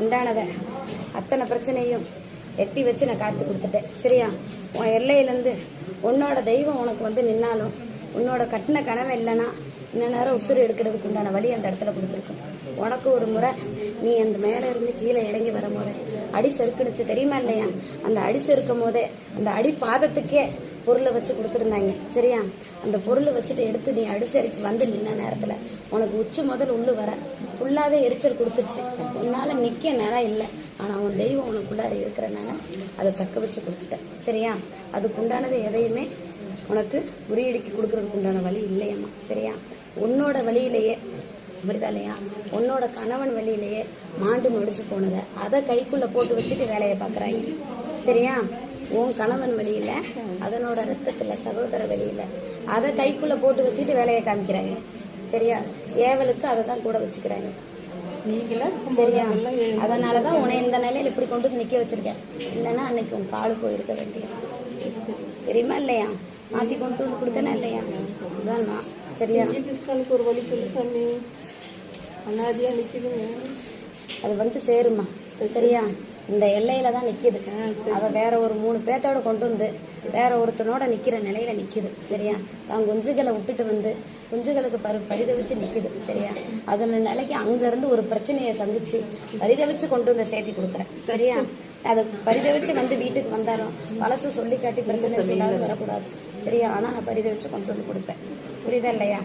உண்டானதை அத்தனை பிரச்சனையும் எட்டி வச்சு நான் காத்து கொடுத்துட்டேன். சரியா? உன் எல்லையிலேருந்து உன்னோட தெய்வம் உனக்கு வந்து நின்னாலும் உன்னோட கட்டின கனவு இல்லைன்னா இன்ன நேரம் உசுறு எடுக்கிறதுக்கு உண்டான வழி அந்த இடத்துல கொடுத்துருக்கோம். உனக்கு ஒரு முறை நீ அந்த மேலே இருந்து கீழே இறங்கி வரும்போது அடி செருக்குனுச்சு தெரியுமா இல்லையா? அந்த அடி செருக்கும் போதே அந்த அடி பாதத்துக்கே பொருளை வச்சு கொடுத்துருந்தாங்க. சரியா? அந்த பொருளை வச்சுட்டு எடுத்து நீ அடிசரிக்கு வந்து நின்ன நேரத்தில் உனக்கு உச்சி முதல் உள்ளு வர ஃபுல்லாகவே எரிச்சல் கொடுத்துருச்சு. உன்னால் நிற்க நேரம் இல்லை. ஆனால் அவன் தெய்வம் உனக்குள்ளார இருக்கிறனால அதை தக்க வச்சு கொடுத்துட்டேன். சரியா? அதுக்குண்டானது எதையுமே உனக்கு முறியடிக்கி கொடுக்கறதுக்கு உண்டான வழி இல்லையம்மா. சரியா? உன்னோட வழியிலேயே புரியுதா இல்லையா உன்னோட கணவன் வழியிலேயே மாண்டு முடிச்சு போனதை அதை கைக்குள்ளே போட்டு வச்சுட்டு வேலையை பார்க்குறாங்க. சரியா? உன் கணவன் வழியில் அதனோட ரத்தத்தில் சகோதர வழியில் அதை கைக்குள்ளே போட்டு வச்சுட்டு வேலையை காமிக்கிறாங்க. சரியா? ஏவலுக்கு அதை தான் கூட வச்சுக்கிறாங்க. நீங்களா? சரியா? அதனால தான் உன்னை இந்த நிலையில இப்படி கொண்டு வந்து நிற்க வச்சிருக்கேன். இல்லைன்னா அன்னைக்கு உன் காலு போயிருக்க வேண்டியது. தெரியுமா இல்லையா? மாற்றி கொண்டு வந்து கொடுத்தேனா இல்லையா? அதான் நான். சரியா? பிஸ்காலுக்கு ஒரு வழி சொல்லு சாமி. அனாதியா நிக்குதுங்க. அது வந்து சேருமா சரியா? இந்த எல்லையில தான் நிக்குது. அவ வேற ஒரு மூணு பேத்தோட கொண்டு வந்து வேற ஒருத்தனோட நிக்கிற நிலையில நிக்குது. சரியா? தான் குஞ்சுகளை விட்டுட்டு வந்து குஞ்சுகளுக்கு பரி பரிதவிச்சு நிக்குது சரியா? அதோட நிலைக்கு அங்க இருந்து ஒரு பிரச்சனையை சந்திச்சு பரிதவிச்சு கொண்டு வந்து சேர்த்தி கொடுக்குறேன் சரியா? அது பரிதவிச்சு வந்து வீட்டுக்கு வந்தாலும் பழசு சொல்லி காட்டி பிரச்சனை வரக்கூடாது சரியா? ஆனா நான் பரிதவிச்சு கொண்டு வந்து கொடுப்பேன். புரியுதா இல்லையா?